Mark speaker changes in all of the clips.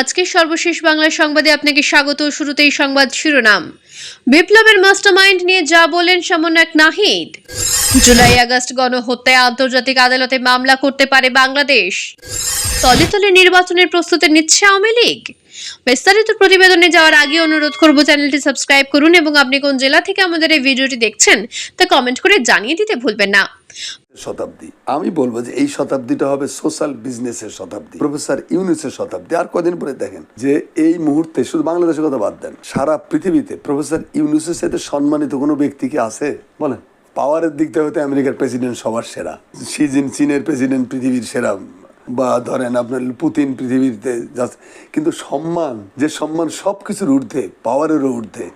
Speaker 1: আজকের সর্বশেষ বাংলা সংবাদে আপনাকে স্বাগত। শুরুতেই সংবাদ শিরোনাম। বিপ্লবের মাস্টারমাইন্ড নিয়ে যা বলেন সমন্বয়ক নাহিদ। জুলাই আগস্ট গণহত্যায় আন্তর্জাতিক আদালতে মামলা করতে পারে বাংলাদেশ। তলে তলে নির্বাচনের প্রস্তুতি নিচ্ছে আওয়ামী লীগ। বিস্তারিত প্রতিবেদনে যাওয়ার আগে অনুরোধ করব চ্যানেলটি সাবস্ক্রাইব করুন এবং আপনি কোন জেলা থেকে আমাদের এই ভিডিওটি দেখছেন তা কমেন্ট করে জানিয়ে দিতে ভুলবেন না।
Speaker 2: শতাব্দী। আমি বলব যে এই শতাব্দীটা হবে সোশ্যাল বিজনেসের শতাব্দী। প্রফেসর ইউনুসের শতাব্দী। আর কদিন পরে দেখেন যে এই মুহূর্তে শুধু বাংলাদেশের কথা বাদ দেন, সারা পৃথিবীতে প্রফেসর ইউনুসের সাথে সম্মানিত কোনো ব্যক্তি কি আছে? বলেন। পাওয়ারের দিক থেকে হতে আমেরিকার প্রেসিডেন্ট সবার সেরা। শি চীনের প্রেসিডেন্ট পৃথিবীর সেরা। বা ধরেন আপনার পুতিন পৃথিবীতে কিন্তু সম্মান, যে সম্মান সব কিছুর ঊর্ধ্বে, পাওয়ারেরও ঊর্ধ্বে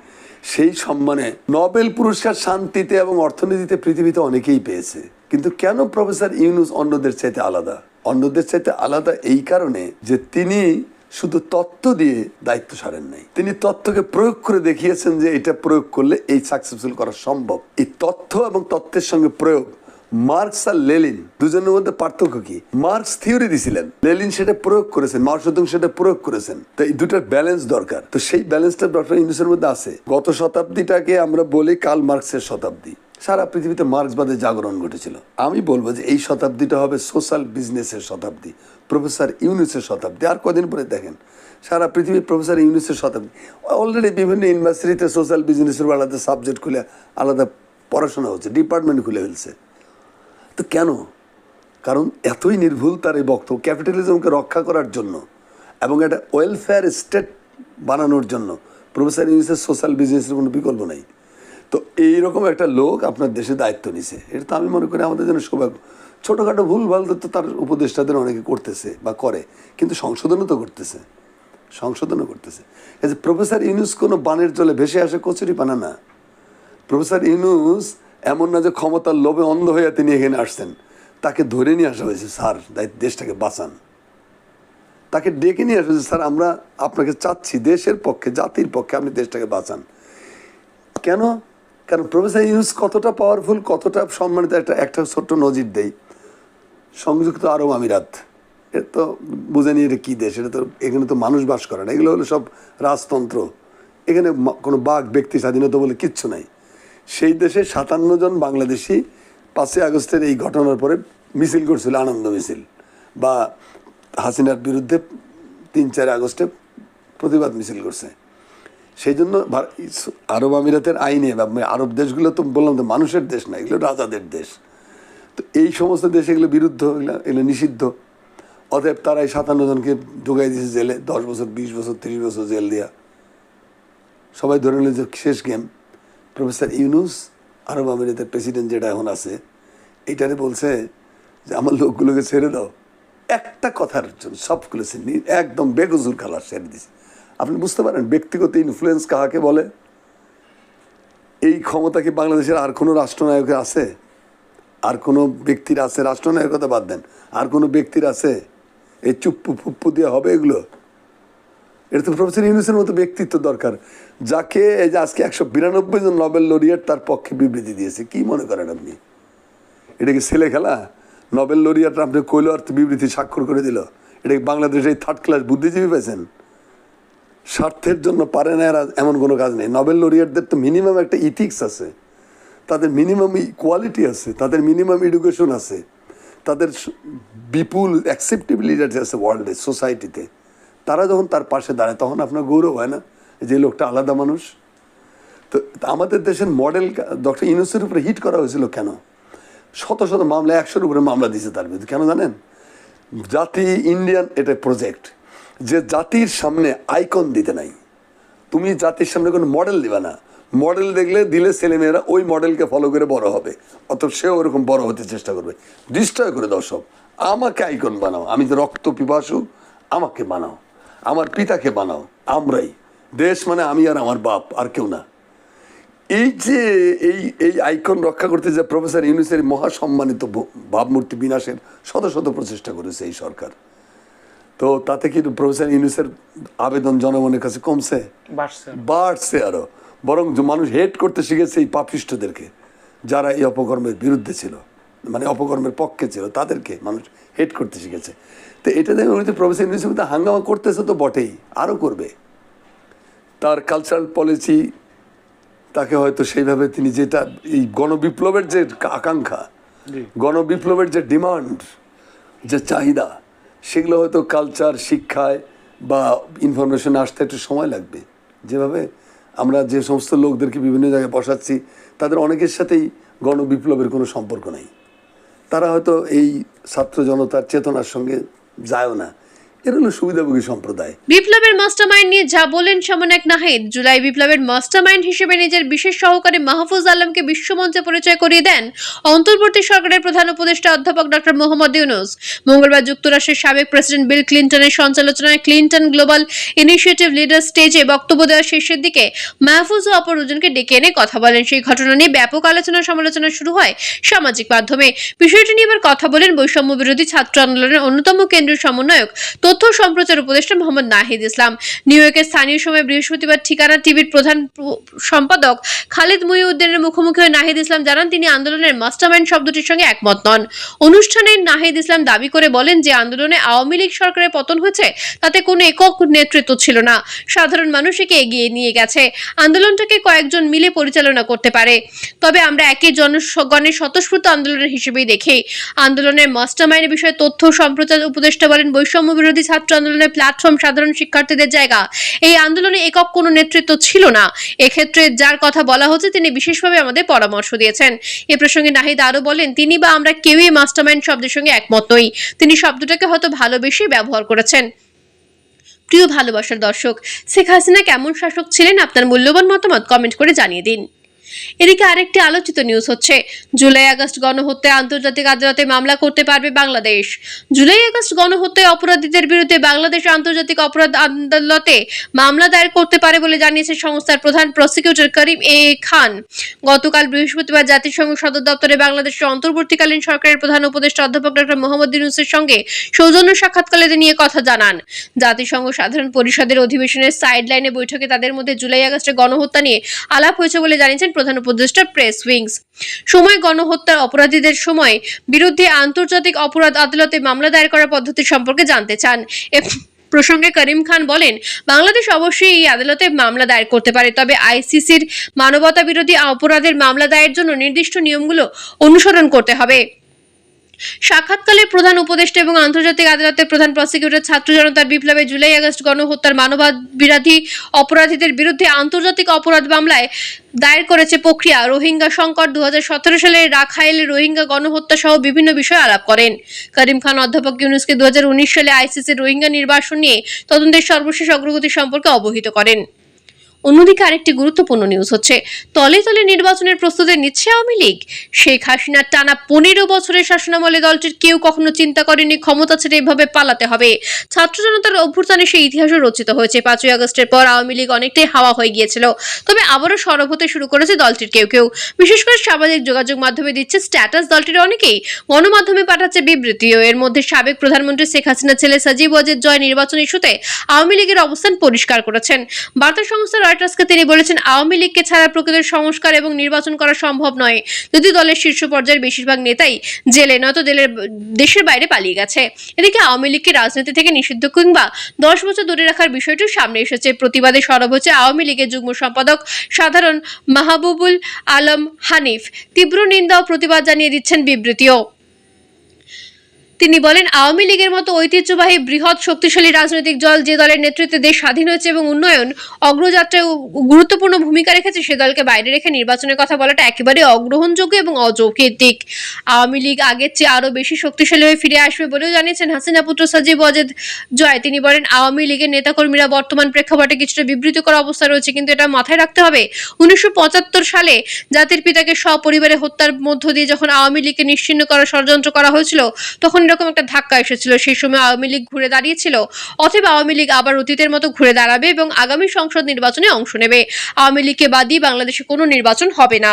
Speaker 2: সেই সম্মানে নোবেল পুরস্কার শান্তিতে এবং অর্থনীতিতে পৃথিবীতে অনেকেই পেয়েছে। কিন্তু কেন প্রফেসর ইউনুস অন্যদের চাইতে আলাদা? অন্যদের চাইতে আলাদা এই কারণে যে তিনি শুধু তত্ত্ব দিয়ে দায়িত্ব সারেন নাই। তিনি তত্ত্বকে প্রয়োগ করে দেখিয়েছেন যে এটা প্রয়োগ করলে এই সাকসেসফুল করা সম্ভব। এই তথ্য এবং তত্ত্বের সঙ্গে প্রয়োগ মার্কস আর লেলিন দুজনের মধ্যে পার্থক্য কি? মার্কস থিওরি দিছিলেন। লেলিন সেটা প্রয়োগ করেছেন মার্কসুদং সেটা প্রয়োগ করেছেন। তো এই দুটার ব্যালেন্স দরকার। তো সেই ব্যালেন্সটা ডক্টর ইউনুসের মধ্যে আছে। গত শতাব্দীটাকে আমরা বলি কাল মার্কসের শতাব্দী। সারা পৃথিবীতে মার্ক্সবাদের জাগরণ ঘটেছিল। আমি বলব যে এই শতাব্দীটা হবে সোশ্যাল বিজনেসের শতাব্দী প্রফেসর ইউনুসের শতাব্দী। আর কদিন পরে দেখেন, সারা পৃথিবীর প্রফেসর ইউনুসের শতাব্দী। অলরেডি বিভিন্ন ইউনিভার্সিটিতে সোশ্যাল বিজনেসের আলাদা সাবজেক্ট খুলে আলাদা পড়াশোনা হচ্ছে ডিপার্টমেন্ট খুলে ফেলছে। তো কেন? কারণ এতই নির্ভুল তার এই বক্তব্য, ক্যাপিটালিজমকে রক্ষা করার জন্য এবং একটা ওয়েলফেয়ার স্টেট বানানোর জন্য। প্রফেসর ইউনিসের সোশ্যাল বিজনেসের কোনো বিকল্প নাই। তো এইরকম একটা লোক আপনার দেশে দায়িত্ব নিছে। এটা তো আমি মনে করি আমাদের জন্য সৌভাগ্য। ছোটোখাটো ভুল ভালো তো তার উপদেষ্টাদের অনেকে করতেছে বা করে, কিন্তু সংশোধনও তো করতেছে। সংশোধনও করতেছে। প্রফেসর ইউনুস কোনো বানের জলে ভেসে আসে কচুরি পানা না। প্রফেসর ইউনুস এমন না যে ক্ষমতার লোভে অন্ধ হয়ে তিনি এখানে আসছেন। তাকে ধরে নিয়ে আসা হয়েছে, স্যার দেশটাকে বাঁচান। তাকে ডেকে নিয়ে আসা হয়েছে, স্যার, আমরা আপনাকে চাচ্ছি, দেশের পক্ষে, জাতির পক্ষে আপনি দেশটাকে বাঁচান। কেন? কারণ প্রফেসর ইউনুস কতটা পাওয়ারফুল কতটা সম্মানিত, একটা একটা ছোট্ট নজির দেই। সংযুক্ত আরব আমিরাত, এ তো বুঝে নিয়ে এটা কী দেশ? এটা তো, এখানে তো মানুষ বাস করে না। এগুলো হলো সব রাজতন্ত্র। এখানে কোনো বাঘ ব্যক্তি স্বাধীনতা বলে কিচ্ছু নাই। সেই দেশে সাতান্ন জন বাংলাদেশি পাঁচই আগস্টের এই ঘটনার পরে মিছিল করছিল, আনন্দ মিছিল। বা হাসিনার বিরুদ্ধে তিন, চার আগস্টে প্রতিবাদ মিছিল করছে। সেই জন্য আরব আমিরাতের আইনে বা আরব দেশগুলো তো বললাম তো মানুষের দেশ না, এগুলো রাজাদের দেশ। তো এই সমস্ত দেশ এগুলো বিরুদ্ধ, এগুলো এগুলো নিষিদ্ধ। অতএব তারা এই সাতান্ন জনকে ঢুকাই দিয়েছে জেলে, দশ বছর, বিশ বছর, তিরিশ বছর জেল দেওয়া সবাই ধরে নিল যে শেষ গেম। প্রফেসর ইউনুস আরব আমিরাতের প্রেসিডেন্ট যেটা এখন আছে, এইটারে বলছে যে, আমার লোকগুলোকে ছেড়ে দাও। একটা কথার জন্য সবগুলো একদম বেগজুর খালার ছেড়ে দিছে। আপনি বুঝতে পারেন, ব্যক্তিগত ইনফ্লুয়েন্স কাহাকে বলে? এই ক্ষমতা কি বাংলাদেশের আর কোনো রাষ্ট্রনায়কের আছে? আর কোনো ব্যক্তির আছে? রাষ্ট্রনায়কতা বাদ দেন। আর কোনো ব্যক্তির আছে? এই চুপ্পু ফুপ্পু দিয়ে হবে এগুলো? এটা তো প্রফেসর ইউনুসের মতো ব্যক্তিত্ব দরকার, যাকে এই যে আজকে একশো বিরানব্বই জন নোবেল লরিয়েট তার পক্ষে বিবৃতি দিয়েছে। কি মনে করেন আপনি? এটা কি ছেলে খেলা? নোবেল লরিয়েটরা আপনি কইল আর বিবৃতি স্বাক্ষর করে দিল। এটা কি বাংলাদেশে এই থার্ড ক্লাস বুদ্ধিজীবী পেয়েছেন? স্বার্থের জন্য পারে না এরা এমন কোনো কাজ নেই। নোবেল লরিয়েটদের তো মিনিমাম একটা ইথিক্স আছে। তাদের মিনিমাম কোয়ালিটি আছে। তাদের মিনিমাম এডুকেশন আছে। তাদের বিপুল অ্যাকসেপ্টেবিলিটি আছে ওয়ার্ল্ডে সোসাইটিতে তারা যখন তার পাশে দাঁড়ায়, তখন আপনার গৌরব হয় না যে লোকটা আলাদা মানুষ? তো আমাদের দেশের মডেল ডক্টর ইউনুসের উপরে হিট করা হয়েছিল কেন? শত শত মামলা, একশোর উপরে মামলা দিয়েছে তার বিরুদ্ধে। কেন জানেন? জাতি ইন্ডিয়ান এটা প্রজেক্ট যে জাতির সামনে আইকন দিতে নাই। তুমি জাতির সামনে কোনো মডেল দিবে না। মডেল দেখলে, দিলে ছেলেমেয়েরা ওই মডেলকে ফলো করে বড় হবে। অত সেও ওরকম বড় হতে চেষ্টা করবে। ডিস্ট্রয় করে দর্শক আমাকে আইকন বানাও। আমি যে রক্ত পিপাসু, আমাকে বানাও। আমার পিতাকে বানাও আমরাই। দেশ মানে আমি আর আমার বাপ আর কেউ না। এই যে এই এই আইকন রক্ষা করতে যে প্রফেসর ইউনুসের মহাসম্মানিত ভাবমূর্তি বিনাশের শত শত প্রচেষ্টা করেছে এই সরকার। তো তাতে কি প্রফেসর ইউনুসের আবেদন জনগণের কাছে কমছে?
Speaker 3: বাড়ছে
Speaker 2: বাড়ছে আরও। বরং মানুষ হেট করতে শিখেছে এই পাপিষ্টদেরকে যারা এই অপকর্মের বিরুদ্ধে ছিল। মানে অপকর্মের পক্ষে ছিল তাদেরকে মানুষ হেট করতে শিখেছে। তো এটা দেখে উনি তো প্রফেসর ইউনিভার্সিটিতে হাঙ্গামা করতেছে তো বটেই আরও করবে। তার কালচারাল পলিসি তাকে হয়তো সেইভাবে তিনি যেটা এই গণবিপ্লবের যে আকাঙ্ক্ষা গণবিপ্লবের যে ডিমান্ড যে চাহিদা সেগুলো হয়তো কালচার শিক্ষায় বা ইনফরমেশন আসতে একটু সময় লাগবে। যেভাবে আমরা যে সমস্ত লোকদেরকে বিভিন্ন জায়গায় বসাচ্ছি তাদের অনেকের সাথেই গণবিপ্লবের কোনো সম্পর্ক নেই। তারা হয়তো এই ছাত্র জনতার চেতনার সঙ্গে যায়ও না।
Speaker 1: লিডার স্টেজে বক্তব্য দেওয়ার শেষের দিকে মাহফুজ ও ডেকে এনে কথা বলেন। সেই ঘটনা নিয়ে ব্যাপক আলোচনা সমালোচনা শুরু হয় সামাজিক মাধ্যমে। বিষয়টি নিয়ে এবার কথা বলেন বৈষম্য বিরোধী ছাত্র আন্দোলনের অন্যতম কেন্দ্রীয় সমন্বয়ক। তথ্য সম্প্রচার উপদেষ্টা মোহাম্মদ নাহিদ ইসলাম। নিউ ইয়র্কের স্থানীয় সময় বৃহস্পতিবার ঠিকানা টিভির প্রধান সম্পাদক খালিদ মুহিউদ্দিনের মুখোমুখি হয়ে নাহিদ ইসলাম জানান, তিনি আন্দোলনের মাস্টারমাইন্ড শব্দটির সঙ্গে একমত নন। অনুষ্ঠানে নাহিদ ইসলাম দাবি করে বলেন যে, আন্দোলনে আওয়ামী লীগ সরকারের পতন হয়েছে, তাতে কোনো একক নেতৃত্ব ছিল না। সাধারণ মানুষ একে এগিয়ে নিয়ে গেছে। আন্দোলনটাকে কয়েকজন মিলে পরিচালনা করতে পারে। তবে আমরা একই জনগণের স্বতঃস্ফূর্ত আন্দোলনের হিসেবেই দেখি। আন্দোলনের মাস্টারমাইন্ডের বিষয়ে তথ্য সম্প্রচার উপদেষ্টা বলেন, বৈষম্য বিরোধী ছাত্র আন্দোলনের প্ল্যাটফর্ম সাধারণ শিক্ষার্থীদের জায়গা। এই আন্দোলনে একক কোনো নেতৃত্ব ছিল না। এক্ষেত্রে যার কথা বলা হচ্ছে, তিনি বিশেষভাবে আমাদের পরামর্শ দিয়েছেন। এ প্রসঙ্গে নাহিদ আরও বলেন, তিনি বা আমরা কেউই মাস্টারমাইন্ড শব্দের সঙ্গে একমত নই। তিনি শব্দটাকে হয়তো ভালোবেসেই ব্যবহার করেছেন। প্রিয় ভালোবাসার দর্শক, শেখ হাসিনা কেমন শাসক ছিলেন? আপনার মূল্যবান মতামত কমেন্ট করে জানিয়ে দিন। এদিকে আরেকটি আলোচিত নিউজ হচ্ছে। জুলাই আগস্ট গণহত্যায় আন্তর্জাতিক আদালতে মামলা করতে পারবে বাংলাদেশ। জুলাই আগস্ট গণহত্যায় অপরাধীদের বিরুদ্ধে বাংলাদেশ আন্তর্জাতিক অপরাধ আদালতে মামলা দায়ের করতে পারে বলে জানিয়েছে সংস্থার প্রধান প্রসিকিউটর করিম এ খান। গতকাল বৃহস্পতিবার জাতিসংঘ সদর দপ্তরে বাংলাদেশের অন্তর্বর্তীকালীন সরকারের প্রধান উপদেষ্টা অধ্যাপক ডক্টর মোহাম্মদ ইউনুসের সঙ্গে সৌজন্য সাক্ষাৎকালে নিয়ে কথা জানান। জাতিসংঘ সাধারণ পরিষদের অধিবেশনের সাইডলাইনে বৈঠকে তাদের মধ্যে জুলাই আগস্টে গণহত্যা নিয়ে আলাপ হয়েছে বলে জানিয়েছেন প্রধান উপদেষ্টা প্রেস উইংস। সময় গণহত্যার অপরাধীদের সময় বিরুদ্ধে আন্তর্জাতিক অপরাধ আদালতে মামলা দায়ের করার পদ্ধতি সম্পর্কে জানতে চান। প্রসঙ্গে করিম খান বলেন, বাংলাদেশ অবশ্যই এই আদালতে মামলা দায়ের করতে পারে, তবে আইসিসির মানবতা বিরোধী অপরাধের মামলা দায়ের জন্য নির্দিষ্ট নিয়মগুলো অনুসরণ করতে হবে। সাক্ষাৎকালে প্রধান উপদেষ্টা এবং আন্তর্জাতিক আদালতের প্রধান প্রসিকিউটর ছাত্র জনতার বিপ্লবে জুলাই আগস্ট গণহত্যার মানবাদ বিরোধী অপরাধীদের বিরুদ্ধে আন্তর্জাতিক অপরাধ মামলায় দায়ের করেছে প্রক্রিয়া। রোহিঙ্গা সংকট দু হাজার সতেরো সালে রাখাইলে রোহিঙ্গা গণহত্যা সহ বিভিন্ন বিষয়ে আলাপ করেন। করিম খান অধ্যাপক ইউনুসকে দু হাজার উনিশ সালে আইসিসির রোহিঙ্গা নির্বাসন নিয়ে তদন্তের সর্বশেষ অগ্রগতি সম্পর্কে অবহিত করেন। অন্যদিকে আরেকটি গুরুত্বপূর্ণ নিউজ হচ্ছে, তলে তলে নির্বাচনের প্রস্তুতি নিচ্ছে আওয়ামী লীগ। শেখ হাসিনার টানা পনেরো বছরের শাসনামলে দলটির কেউ কখনো চিন্তা করেনি ক্ষমতা ছেড়ে এভাবে পালাতে হবে। ছাত্র জনতার অভ্যুত্থানে সেই ইতিহাসও রচিত হয়েছে। পাঁচই আগস্টের পর আওয়ামী লীগ অনেকটাই হাওয়া হয়ে গিয়েছিল। তবে আবারও সরব হতে শুরু করেছে দলটির কেউ কেউ। বিশেষ করে সামাজিক যোগাযোগ মাধ্যমে দিচ্ছে স্ট্যাটাস দলটির অনেকেই গণমাধ্যমে পাঠাচ্ছে বিবৃতিও। এর মধ্যে সাবেক প্রধানমন্ত্রী শেখ হাসিনার ছেলে সাজিব ওয়াজেদ জয় নির্বাচন ইস্যুতে আওয়ামী লীগের অবস্থান পরিষ্কার করেছেন। বার্তা সংস্থা রয়টার্সকে তিনি বলেছেন, আওয়ামী লীগকে ছাড়া প্রকৃত সংস্কার এবং নির্বাচন করা সম্ভব নয়। যদি দলের শীর্ষ পর্যায়ের বেশিরভাগ নেতাই জেলে, নয়তো দেলের দেশের বাইরে পালিয়ে গেছে। এদিকে আওয়ামী লীগকে রাজনীতি থেকে নিষিদ্ধ কিংবা দশ বছর দূরে রাখার বিষয়টিও সামনে এসেছে। প্রতিবাদে সরব হচ্ছে আওয়ামী লীগের যুগ্ম সম্পাদক সাধারণ মাহবুবুল আলম হানিফ। তীব্র নিন্দা ও প্রতিবাদ জানিয়ে দিচ্ছেন বিবৃতিও। তিনি বলেন, আওয়ামী লীগের মতো ঐতিহ্যবাহী বৃহৎ শক্তিশালী রাজনৈতিক দল যে দলের নেতৃত্বে দেশ স্বাধীন হয়েছে এবং উন্নয়ন, অগ্রযাত্রায় গুরুত্বপূর্ণ ভূমিকা রেখেছে, সে দলকে বাইরে রেখে নির্বাচনের কথা বলাটা একেবারে অগ্রহণযোগ্য এবং অযৌক্তিক। আওয়ামী লীগ আগের চেয়ে আরও বেশি শক্তিশালী হয়ে ফিরে আসবে বলেও জানিয়েছেন হাসিনা পুত্র সাজিব ওয়াজেদ জয়। তিনি বলেন, আওয়ামী লীগের নেতাকর্মীরা বর্তমান প্রেক্ষাপটে কিছুটা বিবৃতিকর অবস্থা রয়েছে, কিন্তু এটা মাথায় রাখতে হবে, উনিশশো পঁচাত্তর সালে জাতির পিতাকে সপরিবারে হত্যার মধ্য দিয়ে যখন আওয়ামী লীগকে নিশ্চিন্ন করার ষড়যন্ত্র করা হয়েছিল, তখন এরকম একটা ধাক্কা এসেছিল। সেই সময় আওয়ামী লীগ ঘুরে দাঁড়িয়েছিল, অথবা আওয়ামী লীগ আবার অতীতের মতো ঘুরে দাঁড়াবে এবং আগামী সংসদ নির্বাচনে অংশ নেবে। আওয়ামী লীগকে বাদ দিয়ে বাংলাদেশে কোনো নির্বাচন হবে না।